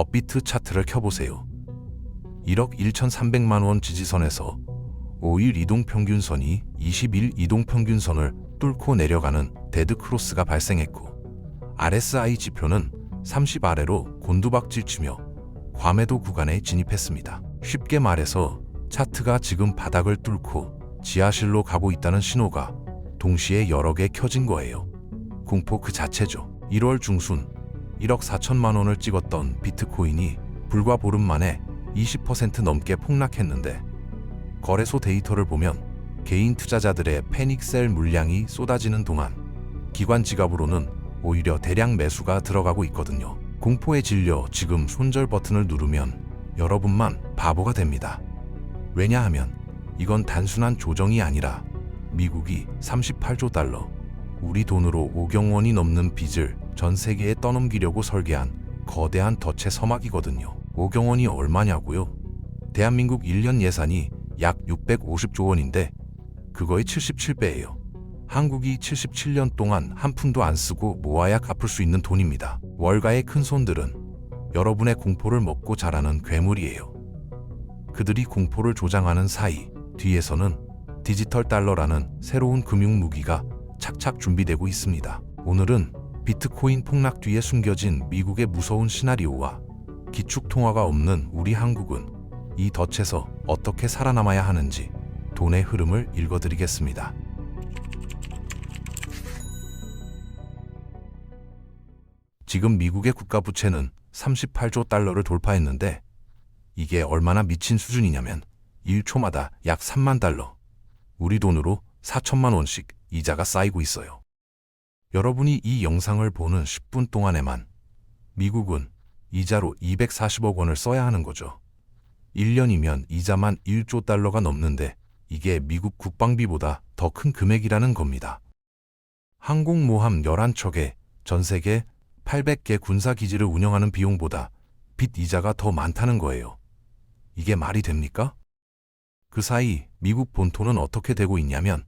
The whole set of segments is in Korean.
업비트 차트를 켜보세요. 1억 1,300만 원 지지선에서 5일 이동 평균선이 20일 이동 평균선을 뚫고 내려가는 데드 크로스가 발생했고 RSI 지표는 30 아래로 곤두박질 치며 과매도 구간에 진입했습니다. 쉽게 말해서 차트가 지금 바닥을 뚫고 지하실로 가고 있다는 신호가 동시에 여러 개 켜진 거예요. 공포 그 자체죠. 1월 중순 1억 4천만 원을 찍었던 비트코인이 불과 보름 만에 20% 넘게 폭락했는데 거래소 데이터를 보면 개인 투자자들의 패닉셀 물량이 쏟아지는 동안 기관 지갑으로는 오히려 대량 매수가 들어가고 있거든요. 공포에 질려 지금 손절 버튼을 누르면 여러분만 바보가 됩니다. 왜냐하면 이건 단순한 조정이 아니라 미국이 38조 달러, 우리 돈으로 5경 원이 넘는 빚을 전 세계에 떠넘기려고 설계한 거대한 덫의 서막이거든요. 5경 원이 얼마냐고요? 대한민국 1년 예산이 약 650조 원인데 그거의 77배예요. 한국이 77년 동안 한 푼도 안 쓰고 모아야 갚을 수 있는 돈입니다. 월가의 큰 손들은 여러분의 공포를 먹고 자라는 괴물이에요. 그들이 공포를 조장하는 사이 뒤에서는 디지털 달러라는 새로운 금융 무기가 착착 준비되고 있습니다. 오늘은 비트코인 폭락 뒤에 숨겨진 미국의 무서운 시나리오와 기축 통화가 없는 우리 한국은 이 덫에서 어떻게 살아남아야 하는지 돈의 흐름을 읽어드리겠습니다. 지금 미국의 국가 부채는 38조 달러를 돌파했는데 이게 얼마나 미친 수준이냐면 1초마다 약 3만 달러, 우리 돈으로 4천만 원씩 이자가 쌓이고 있어요. 여러분이 이 영상을 보는 10분 동안에만 미국은 이자로 240억 원을 써야 하는 거죠. 1년이면 이자만 1조 달러가 넘는데 이게 미국 국방비보다 더 큰 금액이라는 겁니다. 항공모함 11척에 전 세계 800개 군사기지를 운영하는 비용보다 빚 이자가 더 많다는 거예요. 이게 말이 됩니까? 그 사이 미국 본토는 어떻게 되고 있냐면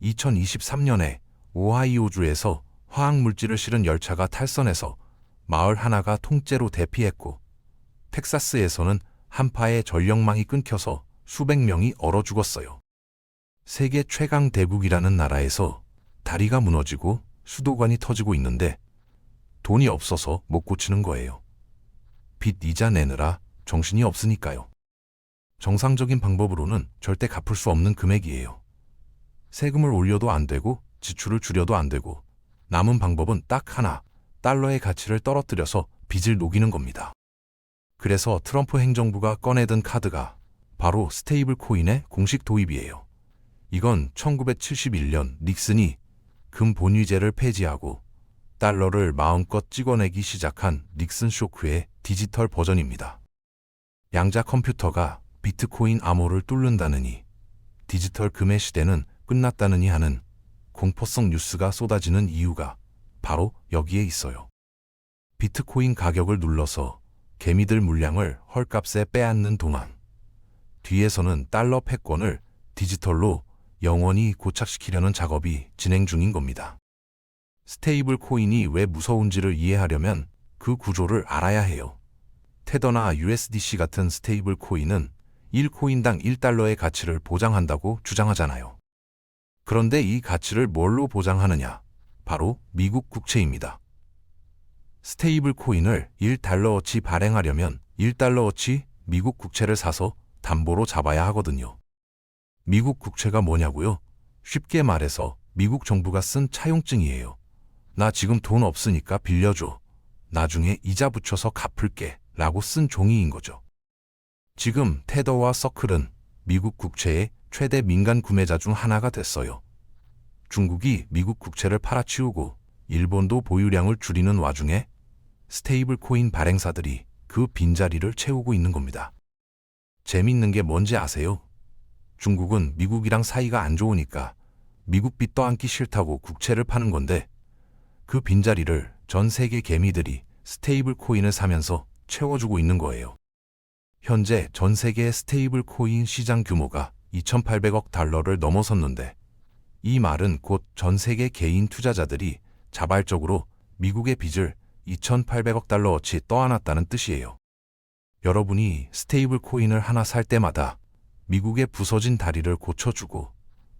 2023년에 오하이오주에서 화학물질을 실은 열차가 탈선해서 마을 하나가 통째로 대피했고 텍사스에서는 한파에 전력망이 끊겨서 수백 명이 얼어 죽었어요. 세계 최강 대국이라는 나라에서 다리가 무너지고 수도관이 터지고 있는데 돈이 없어서 못 고치는 거예요. 빚 이자 내느라 정신이 없으니까요. 정상적인 방법으로는 절대 갚을 수 없는 금액이에요. 세금을 올려도 안 되고 지출을 줄여도 안 되고 남은 방법은 딱 하나, 달러의 가치를 떨어뜨려서 빚을 녹이는 겁니다. 그래서 트럼프 행정부가 꺼내든 카드가 바로 스테이블 코인의 공식 도입이에요. 이건 1971년 닉슨이 금 본위제를 폐지하고 달러를 마음껏 찍어내기 시작한 닉슨 쇼크의 디지털 버전입니다. 양자 컴퓨터가 비트코인 암호를 뚫는다느니 디지털 금의 시대는 끝났다느니 하는 공포성 뉴스가 쏟아지는 이유가 바로 여기에 있어요. 비트코인 가격을 눌러서 개미들 물량을 헐값에 빼앗는 동안 뒤에서는 달러 패권을 디지털로 영원히 고착시키려는 작업이 진행 중인 겁니다. 스테이블 코인이 왜 무서운지를 이해하려면 그 구조를 알아야 해요. 테더나 USDC 같은 스테이블 코인은 1코인당 1달러의 가치를 보장한다고 주장하잖아요. 그런데 이 가치를 뭘로 보장하느냐? 바로 미국 국채입니다. 스테이블 코인을 1달러어치 발행하려면 1달러어치 미국 국채를 사서 담보로 잡아야 하거든요. 미국 국채가 뭐냐고요? 쉽게 말해서 미국 정부가 쓴 차용증이에요. 나 지금 돈 없으니까 빌려줘. 나중에 이자 붙여서 갚을게. 라고 쓴 종이인 거죠. 지금 테더와 서클은 미국 국채의 최대 민간 구매자 중 하나가 됐어요. 중국이 미국 국채를 팔아치우고 일본도 보유량을 줄이는 와중에 스테이블 코인 발행사들이 그 빈자리를 채우고 있는 겁니다. 재밌는 게 뭔지 아세요? 중국은 미국이랑 사이가 안 좋으니까 미국 빚 떠안기 싫다고 국채를 파는 건데 그 빈자리를 전 세계 개미들이 스테이블 코인을 사면서 채워주고 있는 거예요. 현재 전 세계 스테이블 코인 시장 규모가 2,800억 달러를 넘어섰는데 이 말은 곧 전 세계 개인 투자자들이 자발적으로 미국의 빚을 2,800억 달러어치 떠안았다는 뜻이에요. 여러분이 스테이블 코인을 하나 살 때마다 미국의 부서진 다리를 고쳐주고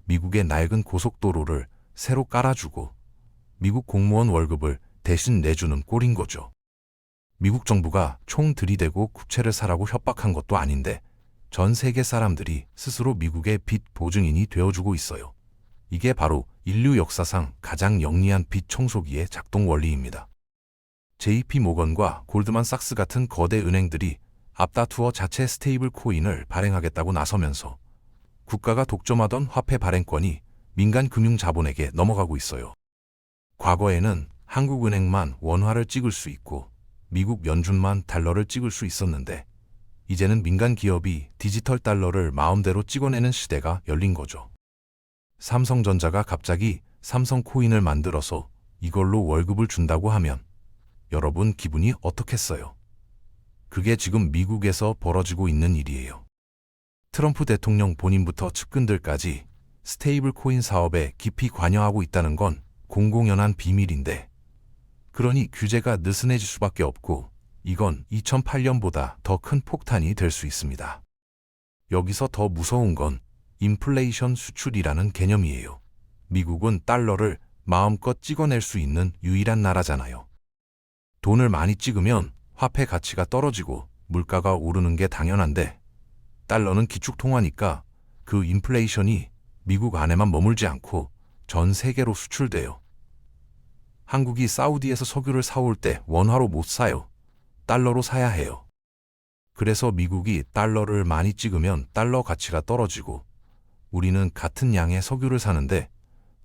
미국의 낡은 고속도로를 새로 깔아주고 미국 공무원 월급을 대신 내주는 꼴인 거죠. 미국 정부가 총 들이대고 국채를 사라고 협박한 것도 아닌데 전 세계 사람들이 스스로 미국의 빚 보증인이 되어주고 있어요. 이게 바로 인류 역사상 가장 영리한 빚 청소기의 작동 원리입니다. JP 모건과 골드만삭스 같은 거대 은행들이 앞다투어 자체 스테이블 코인을 발행하겠다고 나서면서 국가가 독점하던 화폐 발행권이 민간 금융 자본에게 넘어가고 있어요. 과거에는 한국은행만 원화를 찍을 수 있고 미국 연준만 달러를 찍을 수 있었는데 이제는 민간 기업이 디지털 달러를 마음대로 찍어내는 시대가 열린 거죠. 삼성전자가 갑자기 삼성 코인을 만들어서 이걸로 월급을 준다고 하면 여러분 기분이 어떻겠어요? 그게 지금 미국에서 벌어지고 있는 일이에요. 트럼프 대통령 본인부터 측근들까지 스테이블 코인 사업에 깊이 관여하고 있다는 건 공공연한 비밀인데 그러니 규제가 느슨해질 수밖에 없고 이건 2008년보다 더 큰 폭탄이 될 수 있습니다. 여기서 더 무서운 건 인플레이션 수출이라는 개념이에요. 미국은 달러를 마음껏 찍어낼 수 있는 유일한 나라잖아요. 돈을 많이 찍으면 화폐 가치가 떨어지고 물가가 오르는 게 당연한데 달러는 기축통화니까 그 인플레이션이 미국 안에만 머물지 않고 전 세계로 수출돼요. 한국이 사우디에서 석유를 사올 때 원화로 못 사요. 달러로 사야 해요. 그래서 미국이 달러를 많이 찍으면 달러 가치가 떨어지고 우리는 같은 양의 석유를 사는데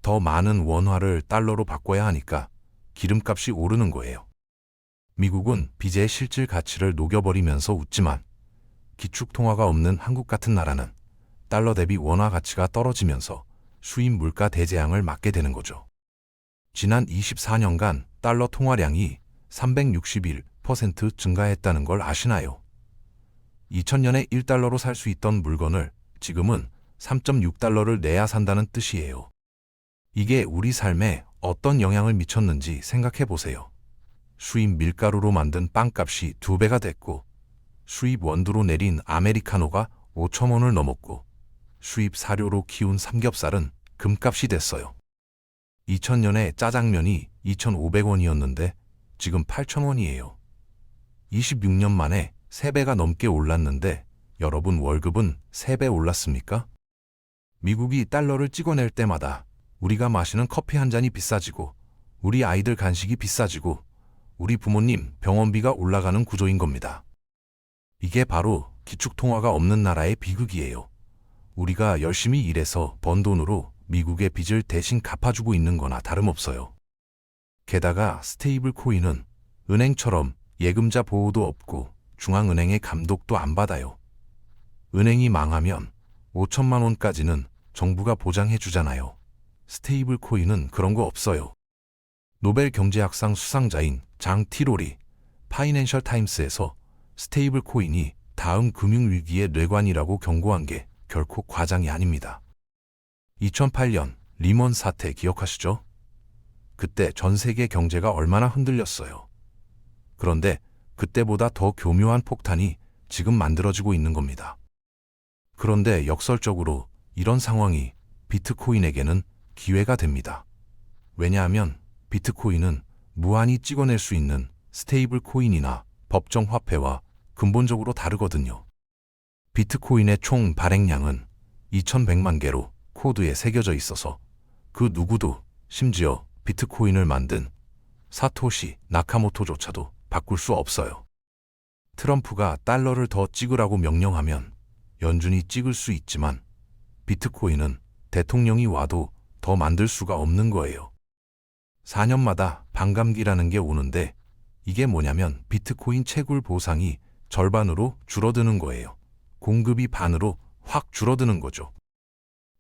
더 많은 원화를 달러로 바꿔야 하니까 기름값이 오르는 거예요. 미국은 빚의 실질 가치를 녹여버리면서 웃지만 기축통화가 없는 한국 같은 나라는 달러 대비 원화 가치가 떨어지면서 수입 물가 대재앙을 맞게 되는 거죠. 지난 24년간 달러 통화량이 361% 증가했다는 걸 아시나요? 2000년에 1달러로 살 수 있던 물건을 지금은 3.6달러를 내야 산다는 뜻이에요. 이게 우리 삶에 어떤 영향을 미쳤는지 생각해 보세요. 수입 밀가루로 만든 빵값이 두 배가 됐고, 수입 원두로 내린 아메리카노가 5천 원을 넘었고, 수입 사료로 키운 삼겹살은 금값이 됐어요. 2000년에 짜장면이 2,500원이었는데 지금 8,000원이에요. 26년 만에 3배가 넘게 올랐는데 여러분 월급은 3배 올랐습니까? 미국이 달러를 찍어낼 때마다 우리가 마시는 커피 한 잔이 비싸지고 우리 아이들 간식이 비싸지고 우리 부모님 병원비가 올라가는 구조인 겁니다. 이게 바로 기축통화가 없는 나라의 비극이에요. 우리가 열심히 일해서 번 돈으로 미국의 빚을 대신 갚아주고 있는 거나 다름없어요. 게다가 스테이블 코인은 은행처럼 예금자 보호도 없고 중앙은행의 감독도 안 받아요. 은행이 망하면 5천만 원까지는 정부가 보장해 주잖아요. 스테이블 코인은 그런 거 없어요. 노벨 경제학상 수상자인 장 티롤이 파이낸셜 타임스에서 스테이블 코인이 다음 금융위기의 뇌관이라고 경고한 게 결코 과장이 아닙니다. 2008년 리먼 사태 기억하시죠? 그때 전 세계 경제가 얼마나 흔들렸어요. 그런데 그때보다 더 교묘한 폭탄이 지금 만들어지고 있는 겁니다. 그런데 역설적으로 이런 상황이 비트코인에게는 기회가 됩니다. 왜냐하면 비트코인은 무한히 찍어낼 수 있는 스테이블 코인이나 법정 화폐와 근본적으로 다르거든요. 비트코인의 총 발행량은 2100만 개로 코드에 새겨져 있어서 그 누구도 심지어 비트코인을 만든 사토시 나카모토조차도 바꿀 수 없어요. 트럼프가 달러를 더 찍으라고 명령하면 연준이 찍을 수 있지만 비트코인은 대통령이 와도 더 만들 수가 없는 거예요. 4년마다 반감기라는 게 오는데 이게 뭐냐면 비트코인 채굴 보상이 절반으로 줄어드는 거예요. 공급이 반으로 확 줄어드는 거죠.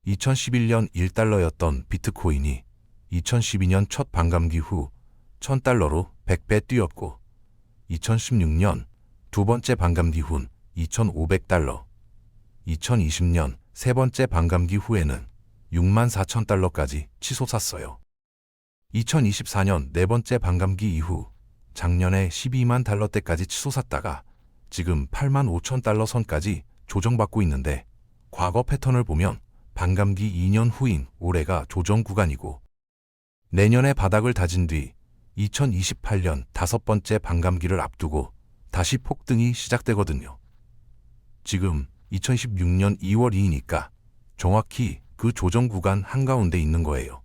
2011년 1달러였던 비트코인이 2012년 첫 반감기 후 1000달러로 100배 뛰었고 2016년 두 번째 반감기 후는 2500달러, 2020년 세 번째 반감기 후에는 6만 4천 달러까지 치솟았어요. 2024년 네 번째 반감기 이후 작년에 12만 달러대까지 치솟았다가 지금 8만 5천 달러 선까지 조정받고 있는데 과거 패턴을 보면 반감기 2년 후인 올해가 조정 구간이고 내년에 바닥을 다진 뒤 2028년 다섯 번째 반감기를 앞두고 다시 폭등이 시작되거든요. 지금 2016년 2월 2이니까 정확히 그 조정 구간 한가운데 있는 거예요.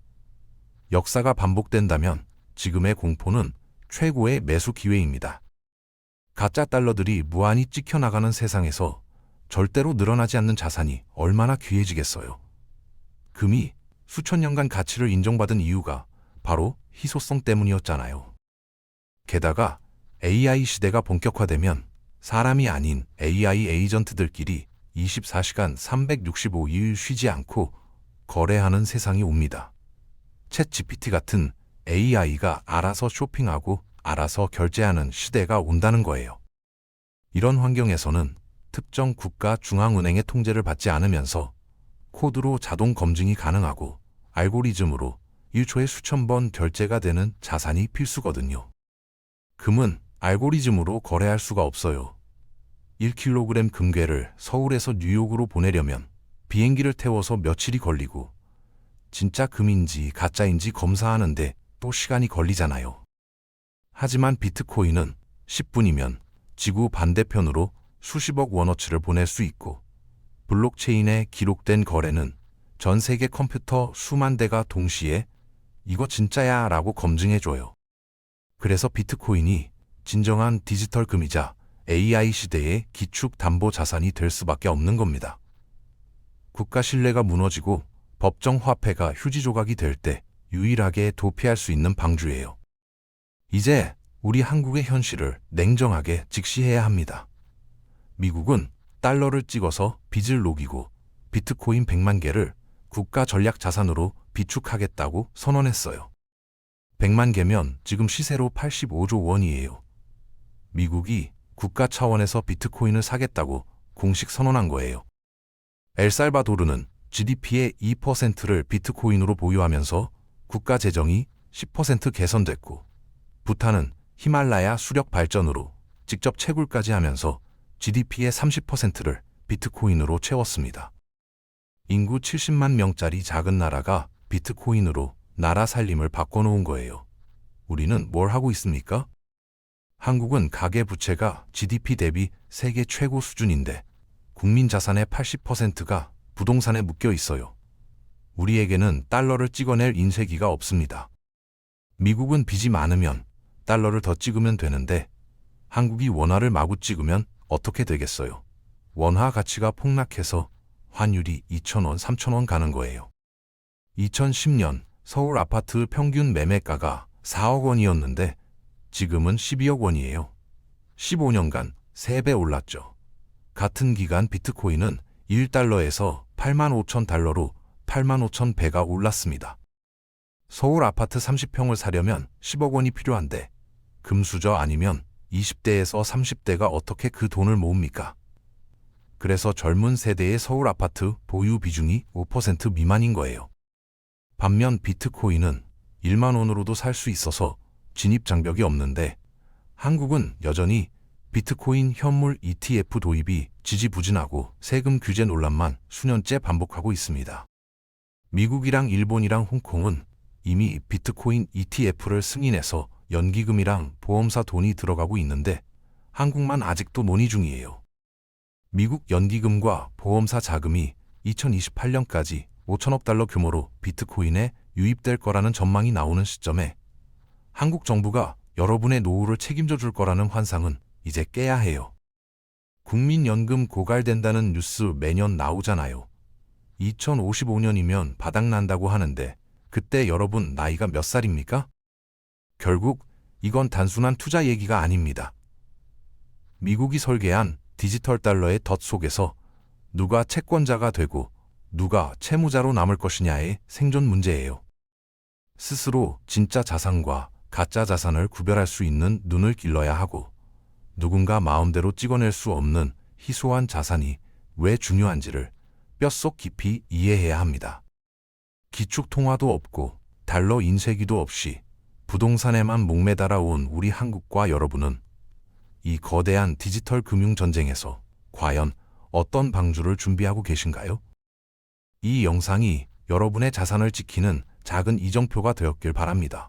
역사가 반복된다면 지금의 공포는 최고의 매수 기회입니다. 가짜 달러들이 무한히 찍혀나가는 세상에서 절대로 늘어나지 않는 자산이 얼마나 귀해지겠어요. 금이 수천 년간 가치를 인정받은 이유가 바로 희소성 때문이었잖아요. 게다가 AI 시대가 본격화되면 사람이 아닌 AI 에이전트들끼리 24시간 365일 쉬지 않고 거래하는 세상이 옵니다. 챗 GPT 같은 AI가 알아서 쇼핑하고 알아서 결제하는 시대가 온다는 거예요. 이런 환경에서는 특정 국가 중앙은행의 통제를 받지 않으면서 코드로 자동 검증이 가능하고 알고리즘으로 1초에 수천 번 결제가 되는 자산이 필수거든요. 금은 알고리즘으로 거래할 수가 없어요. 1kg 금괴를 서울에서 뉴욕으로 보내려면 비행기를 태워서 며칠이 걸리고 진짜 금인지 가짜인지 검사하는데 또 시간이 걸리잖아요. 하지만 비트코인은 10분이면 지구 반대편으로 수십억 원어치를 보낼 수 있고 블록체인에 기록된 거래는 전 세계 컴퓨터 수만 대가 동시에 이거 진짜야 라고 검증해줘요. 그래서 비트코인이 진정한 디지털 금이자 AI 시대의 기축 담보 자산이 될 수밖에 없는 겁니다. 국가 신뢰가 무너지고 법정 화폐가 휴지 조각이 될 때 유일하게 도피할 수 있는 방주예요. 이제 우리 한국의 현실을 냉정하게 직시해야 합니다. 미국은 달러를 찍어서 빚을 녹이고 비트코인 100만 개를 국가 전략 자산으로 비축하겠다고 선언했어요. 100만 개면 지금 시세로 85조 원이에요. 미국이 국가 차원에서 비트코인을 사겠다고 공식 선언한 거예요. 엘살바도르는 GDP의 2%를 비트코인으로 보유하면서 국가 재정이 10% 개선됐고, 부탄은 히말라야 수력 발전으로 직접 채굴까지 하면서 GDP의 30%를 비트코인으로 채웠습니다. 인구 70만 명짜리 작은 나라가 비트코인으로 나라 살림을 바꿔놓은 거예요. 우리는 뭘 하고 있습니까? 한국은 가계 부채가 GDP 대비 세계 최고 수준인데 국민 자산의 80%가 부동산에 묶여 있어요. 우리에게는 달러를 찍어낼 인쇄기가 없습니다. 미국은 빚이 많으면 달러를 더 찍으면 되는데 한국이 원화를 마구 찍으면 어떻게 되겠어요? 원화 가치가 폭락해서 환율이 2,000원, 3,000원 가는 거예요. 2010년 서울 아파트 평균 매매가가 4억 원이었는데 지금은 12억 원이에요. 15년간 3배 올랐죠. 같은 기간 비트코인은 1달러에서 8만 5천 달러로 8만 5천 배가 올랐습니다. 서울 아파트 30평을 사려면 10억 원이 필요한데 금수저 아니면 20대에서 30대가 어떻게 그 돈을 모읍니까? 그래서 젊은 세대의 서울 아파트 보유 비중이 5% 미만인 거예요. 반면 비트코인은 1만 원으로도 살 수 있어서 진입 장벽이 없는데 한국은 여전히 비트코인 현물 ETF 도입이 지지부진하고 세금 규제 논란만 수년째 반복하고 있습니다. 미국이랑 일본이랑 홍콩은 이미 비트코인 ETF를 승인해서 연기금이랑 보험사 돈이 들어가고 있는데 한국만 아직도 논의 중이에요. 미국 연기금과 보험사 자금이 2028년까지 5천억 달러 규모로 비트코인에 유입될 거라는 전망이 나오는 시점에 한국 정부가 여러분의 노후를 책임져 줄 거라는 환상은 이제 깨야 해요. 국민연금 고갈된다는 뉴스 매년 나오잖아요. 2055년이면 바닥난다고 하는데 그때 여러분 나이가 몇 살입니까? 결국 이건 단순한 투자 얘기가 아닙니다. 미국이 설계한 디지털 달러의 덫 속에서 누가 채권자가 되고 누가 채무자로 남을 것이냐의 생존 문제예요. 스스로 진짜 자산과 가짜 자산을 구별할 수 있는 눈을 길러야 하고 누군가 마음대로 찍어낼 수 없는 희소한 자산이 왜 중요한지를 뼛속 깊이 이해해야 합니다. 기축 통화도 없고 달러 인쇄기도 없이 부동산에만 목매달아 온 우리 한국과 여러분은 이 거대한 디지털 금융 전쟁에서 과연 어떤 방주를 준비하고 계신가요? 이 영상이 여러분의 자산을 지키는 작은 이정표가 되었길 바랍니다.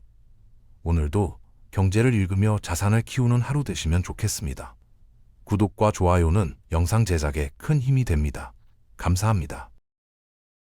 오늘도 경제를 읽으며 자산을 키우는 하루 되시면 좋겠습니다. 구독과 좋아요는 영상 제작에 큰 힘이 됩니다. 감사합니다.